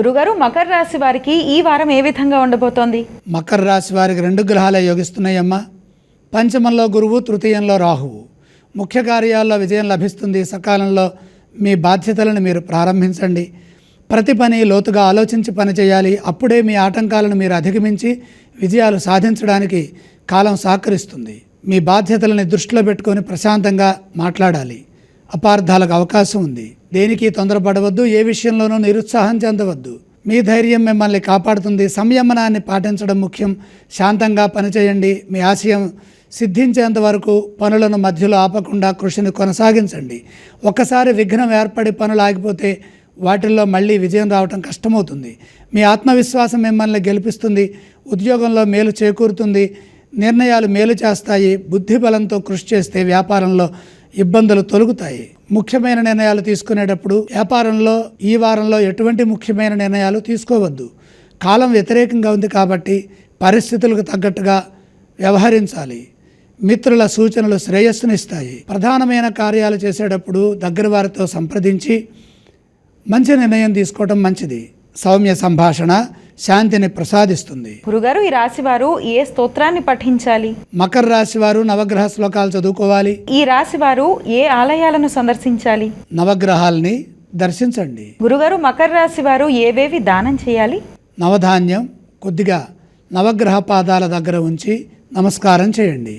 గురుగారు మకర రాశి వారికి ఈ వారం ఏ విధంగా ఉండబోతోంది? మకర రాశి వారికి రెండు గ్రహాలే యోగిస్తున్నాయమ్మా. పంచమంలో గురువు తృతీయంలో రాహువు. ముఖ్య కార్యాల్లో విజయం లభిస్తుంది. సకాలంలో మీ బాధ్యతలను మీరు ప్రారంభించండి. ప్రతి పని లోతుగా ఆలోచించి పని చేయాలి. అప్పుడే మీ ఆటంకాలను మీరు అధిగమించి విజయాలు సాధించడానికి కాలం సహకరిస్తుంది. మీ బాధ్యతలని దృష్టిలో పెట్టుకొని ప్రశాంతంగా మాట్లాడాలి. అపార్థాలకు అవకాశం ఉంది. దేనికి తొందరపడవద్దు ఏ విషయంలోనూ నిరుత్సాహం చెందవద్దు. మీ ధైర్యం మిమ్మల్ని కాపాడుతుంది. సంయమనాన్ని పాటించడం ముఖ్యం. శాంతంగా పనిచేయండి. మీ ఆశయం సిద్ధించేంత వరకు పనులను మధ్యలో ఆపకుండా కృషిని కొనసాగించండి. ఒక్కసారి విఘ్నం ఏర్పడి పనులు ఆగిపోతే వాటిల్లో మళ్ళీ విజయం రావటం కష్టమవుతుంది. మీ ఆత్మవిశ్వాసం మిమ్మల్ని గెలిపిస్తుంది. ఉద్యోగంలో మేలు చేకూరుతుంది. నిర్ణయాలు మేలు చేస్తాయి. బుద్ధి బలంతో కృషి చేస్తే వ్యాపారంలో ఇబ్బందులు తొలగుతాయి. ముఖ్యమైన నిర్ణయాలు తీసుకునేటప్పుడు వ్యాపారంలో ఈ వారంలో ఎటువంటి ముఖ్యమైన నిర్ణయాలు తీసుకోవద్దు. కాలం వ్యతిరేకంగా ఉంది కాబట్టి పరిస్థితులకు తగ్గట్టుగా వ్యవహరించాలి. మిత్రుల సూచనలు శ్రేయస్సునిస్తాయి. ప్రధానమైన కార్యాలు చేసేటప్పుడు దగ్గర వారితో సంప్రదించి మంచి నిర్ణయం తీసుకోవడం మంచిది. సౌమ్య సంభాషణ శాంతిని ప్రసాదిస్తుంది. గురుగారు ఈ రాశి వారు ఏ స్తోత్రాన్ని పఠించాలి? మకర రాశి వారు నవగ్రహ శ్లోకాలు చదువుకోవాలి. ఈ రాశి వారు ఏ ఆలయాలను సందర్శించాలి? నవగ్రహాల్ని దర్శించండి. గురుగారు మకర రాశి వారు ఏవేవి దానం చేయాలి? నవధాన్యం కొద్దిగా నవగ్రహ పాదాల దగ్గర ఉంచి నమస్కారం చేయండి.